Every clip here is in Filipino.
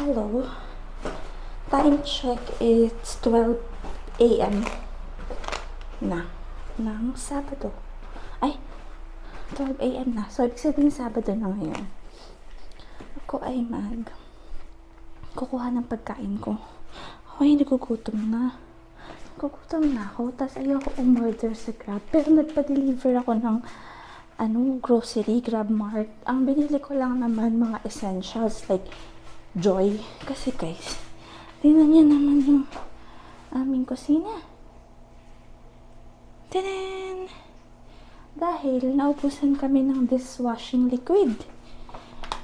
Hello. Time check it's 12 a.m. na ng Sabado. Ay, 12 a.m. na. So, ibig sabihin Sabado na ngayon. Ako ay mag kukuha ng pagkain ko. Ako ay nagugutom na. Nagugutom na ako. Tapos ayoko umorder sa Grab. Pero nagpa-deliver ako ng ano, grocery, Grab Mart. Ang binili ko lang naman mga essentials like Joy. Kasi guys, tingnan niya naman yung aming kusina. Tadaan! Dahil naubusan kami ng dishwashing liquid.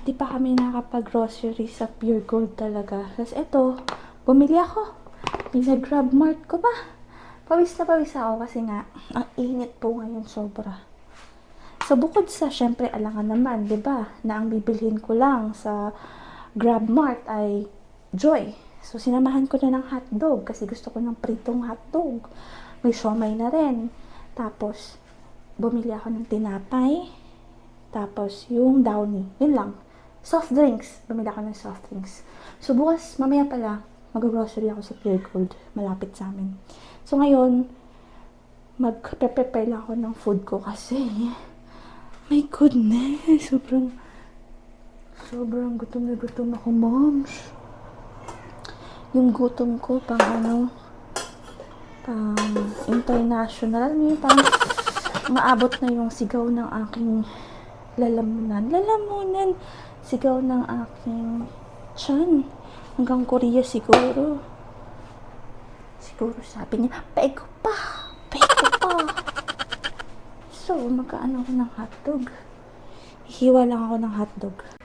Di pa kami nakapag-grocery sa Pure Gold talaga. Tapos eto, bumili ako. Nag-grab mart ko pa. Pawis na pawis ako kasi nga, ang init po ngayon sobra. So, bukod sa, syempre, alangan naman, di ba, na ang bibilhin ko lang sa Grab Mart ay Joy. So, sinamahan ko na ng hotdog kasi gusto ko ng pritong hotdog. May siomay na rin. Tapos, bumili ako ng tinapay. Tapos, yung downy. Yun lang. Soft drinks. Bumili ako ng soft drinks. So, bukas, mamaya pala, mag-grocery ako sa Pure Gold. Malapit sa amin. So, ngayon, mag-prepare lang ako ng food ko kasi my goodness, sobrang sobrang gutom na gutom ako, moms. Yung gutom ko pang ano pang international, alam yun, pang maabot na yung sigaw ng aking lalamunan. Lalamunan, sigaw ng aking chan. Hanggang Korea siguro. Siguro sabi niya, pego pa, pego pa. So, magkaano ako ng hotdog. Hihiwa lang ako ng hotdog.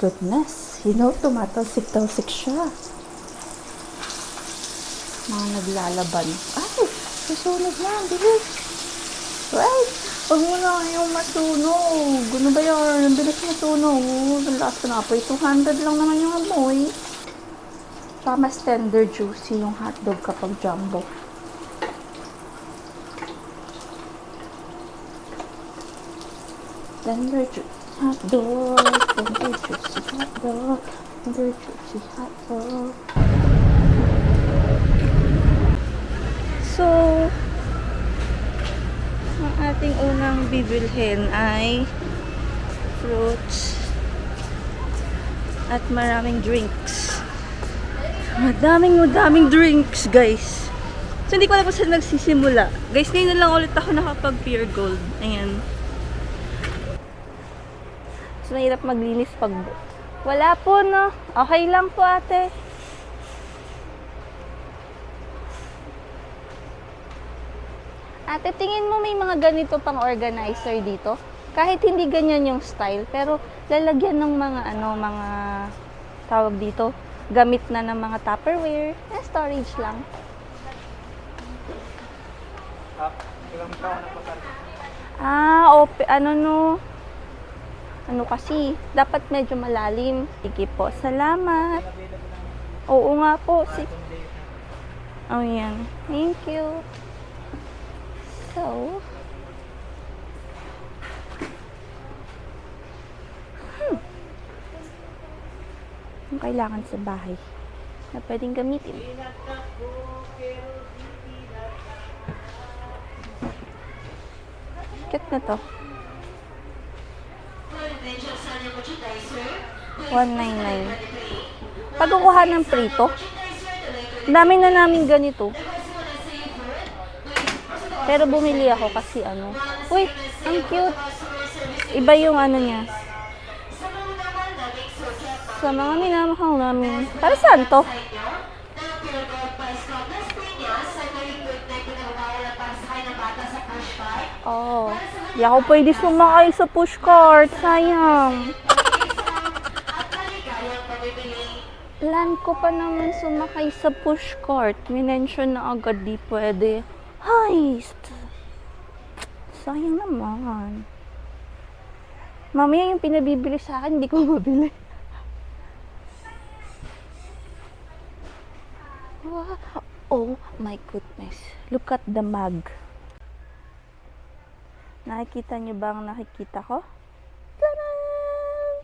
Goodness. You know, tumatalsik-talsik siya. Mga naglalaban. Ay! Susunod na. Bilis. Right? Huwag mo na kayong masunog. Ano ba yun? Ang bilis masunog. Ang last na po. 200 lang naman yung amoy. Saka mas tender juicy yung hotdog kapag jumbo. Tender juicy hotdog. Tender juicy hotdog. Tender juicy hotdog. So, ang ating unang bibilhin ay fruits at maraming drinks. Madaming madaming drinks, guys. So, hindi ko alam kung saan nagsisimula. Guys, ngayon na lang ulit ako nakapag pure gold. Ayan. Mahirap maglinis pag... Wala po, no? Okay lang po, ate. Ate, tingin mo may mga ganito pang organizer dito? Kahit hindi ganyan yung style, pero lalagyan ng mga ano, mga tawag dito, gamit na ng mga Tupperware, na storage lang. Ah, ope, ano no, ano kasi, dapat medyo malalim. Sige po, salamat. Oo nga po, si... Oh, yan. Thank you. So, hmm. Ang kailangan sa bahay na pwedeng gamitin. Cute na to. 199. Pagkukuha ng prito, dami na namin ganito. Pero bumili ako kasi ano. Uy, ang cute. Iba yung ano niya. Sa mga minamahal namin. Para saan to? Oh. Di ako pwede sumakay sa pushcart. Sayang. Plan ko pa naman sumakay sa pushcart. Minention na agad di pwede. Hay! st- Sayang naman. Mamaya yung pinabibili sa akin, hindi ko mabili. Oh my goodness. Look at the mug. Nakikita niyo ba ang nakikita ko? Tadaan!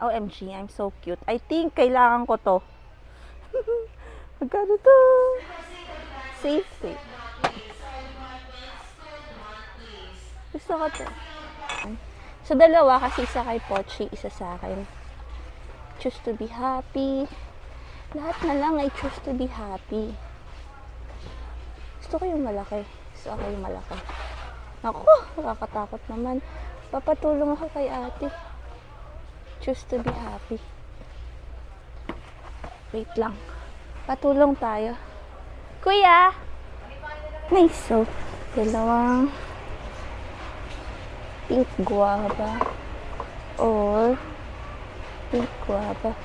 OMG, I'm so cute. I think kailangan ko to. Magkano to? Safe, safe. Gusto ko to. So, dalawa kasi isa kay Pochi, isa sa akin. Choose to be happy. Lahat na lang ay choose to be happy. Gusto ko yung malaki. Gusto ko yung malaki. Ako, nakakatakot naman. Papatulong ako kay ate. Choose to be happy. Wait lang. Patulong tayo. Kuya! Nice. So, dalawang pink guava or pink guava.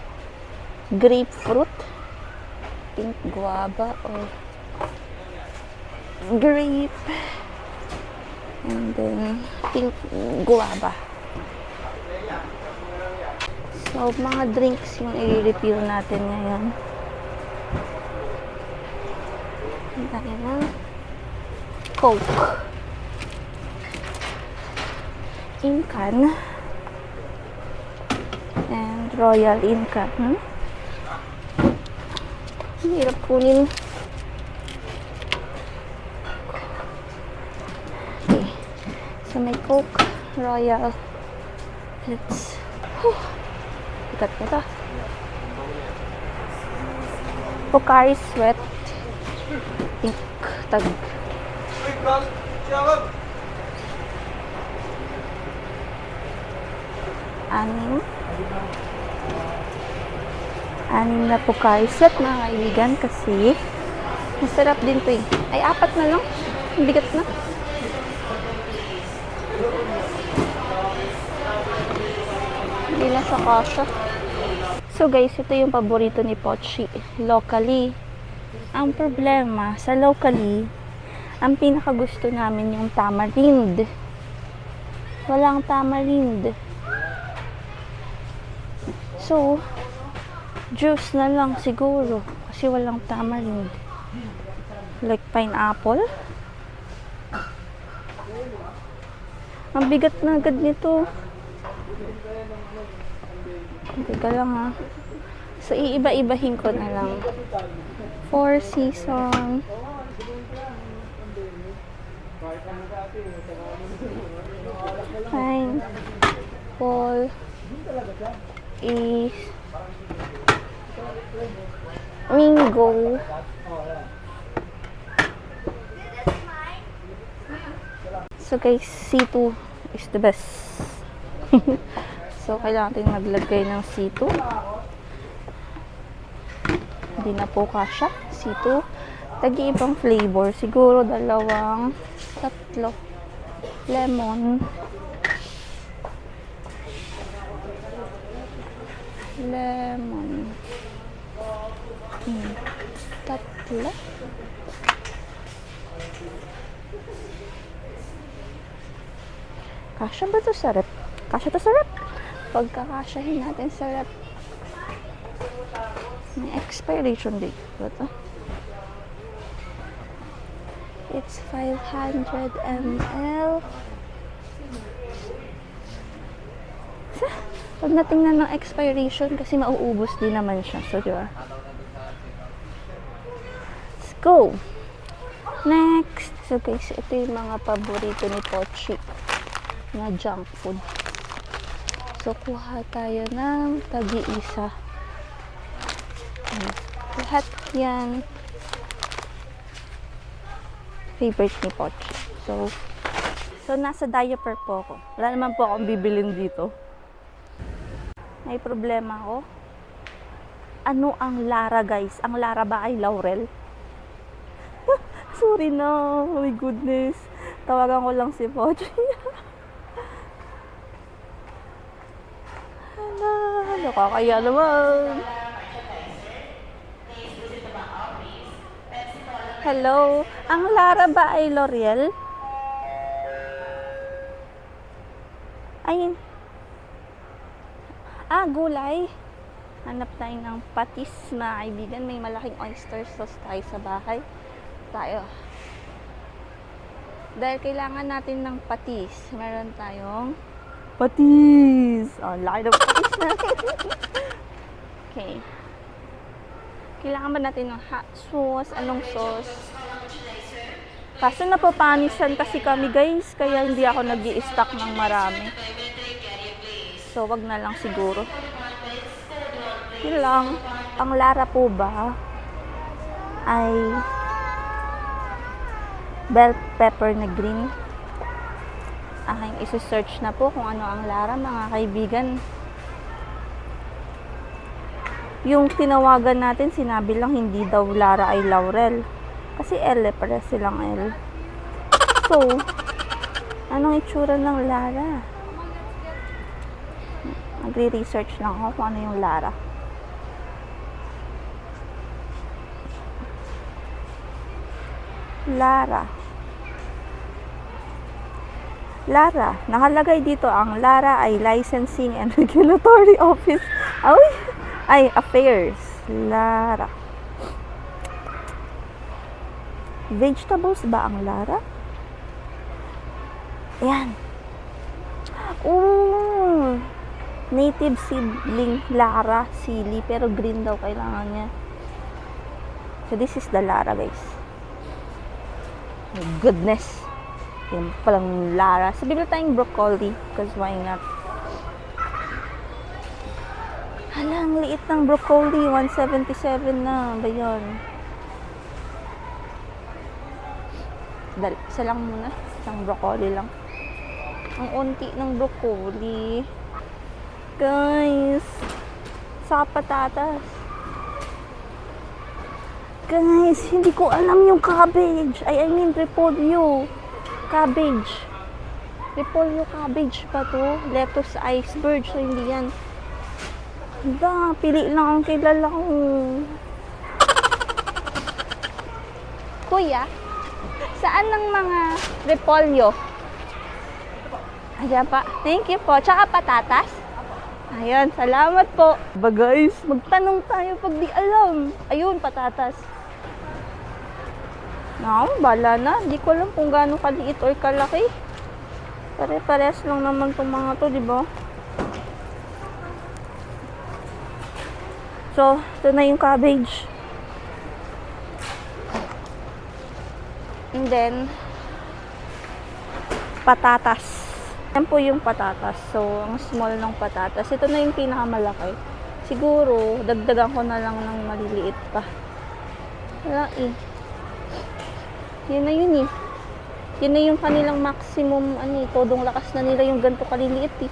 Grapefruit. Pink guava or grape. And then, pink guava. So, mga drinks yung i-refill natin ngayon. Dami na. Coke. Incan. And Royal Incan. Hmm? Hirap kunin. So, may Coke. Royal. Let's... Whew. Bigat na to. Pocari Sweat. Pink. Tag. Anim. Anim na Pocari Sweat mga kaibigan kasi masarap din to eh. Ay, apat na lang. Ang bigat na. Hindi na sa kasha. So guys, ito yung paborito ni Pochi. Locally. Ang problema, sa locally, ang pinakagusto namin yung tamarind. Walang tamarind. So, juice na lang siguro. Kasi walang tamarind. Like pineapple. Ang bigat na agad nito. Teka lang ha. So, iiba-ibahin ko na lang. Four season. Fine. Paul. Is. Mingo. So guys, C2 is the best. so, kailangan natin maglagay ng C2. Hindi na po kasha. C2. Tagi-ibang flavor. Siguro dalawang, tatlo. Lemon. Lemon. Hmm. Tatlo. Kasha ba to sa rep? Kasha to sa rep? Pagkakasyahin natin sa rep. May expiration date ba to? It's 500 ml. Sa, pag natingnan ng expiration kasi mauubos din naman siya. So, di ba? Let's go! Next! So guys, ito yung mga paborito ni Pochi na junk food. So, kuha tayo ng tagi-isa. Lahat yan favorite ni Pochi. So, so nasa diaper po ako. Wala naman po akong bibilin dito. May problema ako. Ano ang Lara guys? Ang Lara ba ay Laurel? Sorry na. Oh my goodness. Tawagan ko lang si Pochi. Hala, nakakaya naman. Hello, ang Lara ba ay L'Oreal? Ay, ah, gulay. Hanap tayo ng patis, mga kaibigan. May malaking oyster sauce tayo sa bahay. Tayo. Dahil kailangan natin ng patis. Meron tayong patis. Oh, laki ng patis natin. okay. Kailangan ba natin ng hot sauce? Anong sauce? Kaso napapanisan kasi kami guys, kaya hindi ako nag stock ng marami. So, wag na lang siguro. Yun lang. Ang Lara po ba ay bell pepper na green. Aking isi-search na po kung ano ang Lara mga kaibigan. Yung tinawagan natin, sinabi lang hindi daw Lara ay Laurel. Kasi L eh, pare silang L. So, anong itsura ng Lara? Magre-research lang ako kung ano yung Lara. Lara. Lara. Nakalagay dito ang Lara ay Licensing and Regulatory Office. Ay, ay Affairs. Lara. Vegetables ba ang Lara? Ayan. Oh, native seedling Lara sili pero green daw kailangan niya. So this is the Lara guys. My goodness. Yan palang Lara. Sabi na tayong broccoli because why not? Hala, ang liit ng broccoli. 177 na. Ba yun? Dal isa lang muna. Isang broccoli lang. Ang unti ng broccoli. Guys. Sa patatas. Guys, hindi ko alam yung cabbage. Ay, I mean repolyo. Cabbage. Repolyo cabbage pa to. Lettuce iceberg. So, hindi yan. Ba, pili lang ang kilala ko. Kuya, saan ng mga repolyo? Ayan pa. Thank you po. Tsaka patatas. Ayan, salamat po. Ba guys, magtanong tayo pag di alam. Ayun, patatas. No, bala na. Di ko alam kung gaano kaliit or kalaki. Pare-pares lang naman itong mga to, di ba? So, ito na yung cabbage. And then, patatas. Yan po yung patatas. So, ang small ng patatas. Ito na yung pinakamalaki. Siguro, dagdagan ko na lang ng maliliit pa. Wala eh. Yun na yun eh. Yun na yung kanilang maximum, ano eh, todong lakas na nila yung ganito kaliliit eh.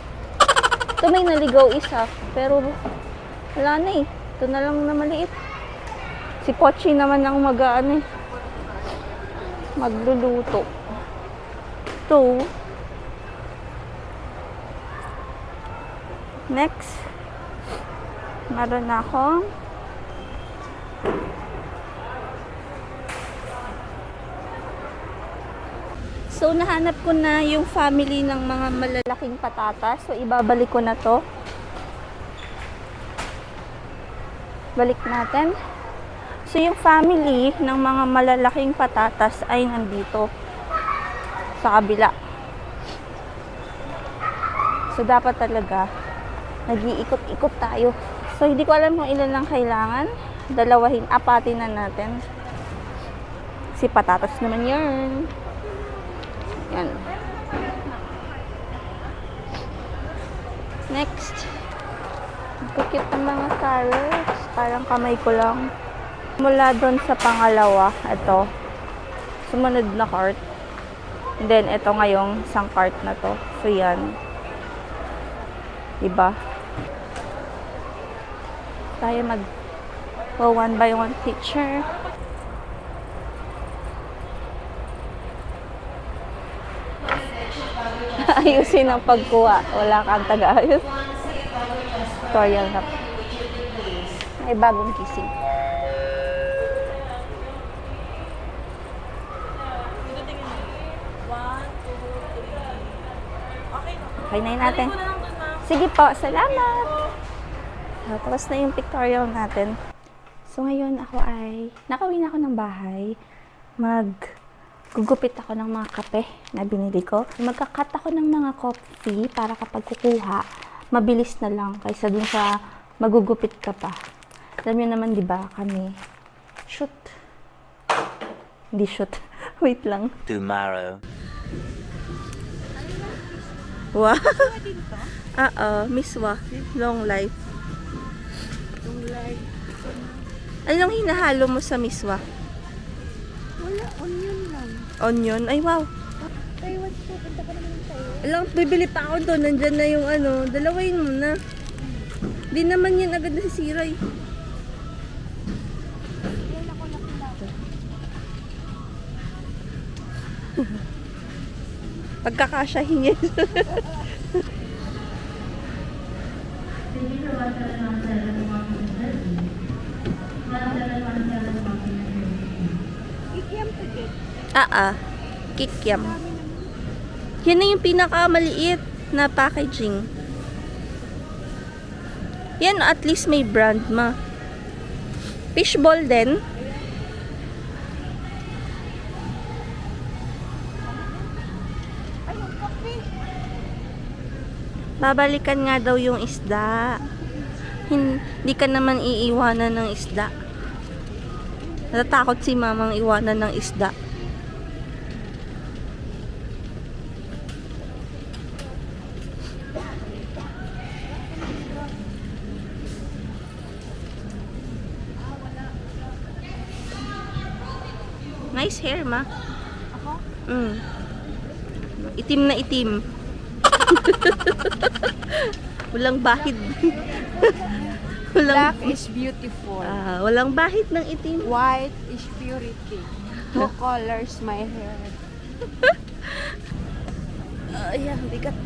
Ito may naligaw isa, pero wala na eh. Ito na lang na maliit. Si Pochi naman ang mag ano eh, magluluto. Ito. Next. Meron na akong So, nahanap ko na yung family ng mga malalaking patatas. So, ibabalik ko na to. Balik natin. So, yung family ng mga malalaking patatas ay nandito. Sa kabila. So, dapat talaga nag-iikot-ikot tayo. So, hindi ko alam kung ilan lang kailangan. Dalawahin, apatin na natin. Si patatas naman yun. Yan. Next. Kukit ng mga carrots. Parang kamay ko lang. Mula doon sa pangalawa, ito. Sumunod na cart. And then, ito ngayong isang cart na to. So, yan. Diba? Tayo mag oh, one by one picture. Ayusin ang pagkuha. Wala kang taga-ayos. Tutorial na. May bagong kissing. Okay na natin. Sige po, salamat. Tapos na yung pictorial natin. So ngayon ako ay, nakawin ako ng bahay. Mag gugupit ako ng mga kape na binili ko. Magkakat ako ng mga coffee para kapag kukuha, mabilis na lang kaysa dun sa magugupit ka pa. Alam niyo naman, di ba, kami, shoot. Hindi shoot. Wait lang. tomorrow. Wow. Oo, miswa. Long life. Yung like, Anong hinahalo mo sa miswa? wala, onion. Onion? Ay, wow. Taiwan po, punta ka naman ng Taiwan. Alam, bibili pa ako doon. Nandyan na yung ano. Dalawain mo na. Di naman yan agad nasisira eh. Yan ako nakilala. Pagkakasyahin yan. Ikiam to get. Ah, ah. Kikiam. Yan na yung pinakamaliit na packaging. Yan, at least may brand ma. Fishball din. Babalikan nga daw yung isda. Hindi ka naman iiwanan ng isda. Natatakot si mamang iwanan ng isda. Nice hair, ma. Ako? Mm. Itim na itim. walang bahid. walang, Black is beautiful. ah, walang bahid ng itim. White is purity. Two colors my hair. Ayan, bigat.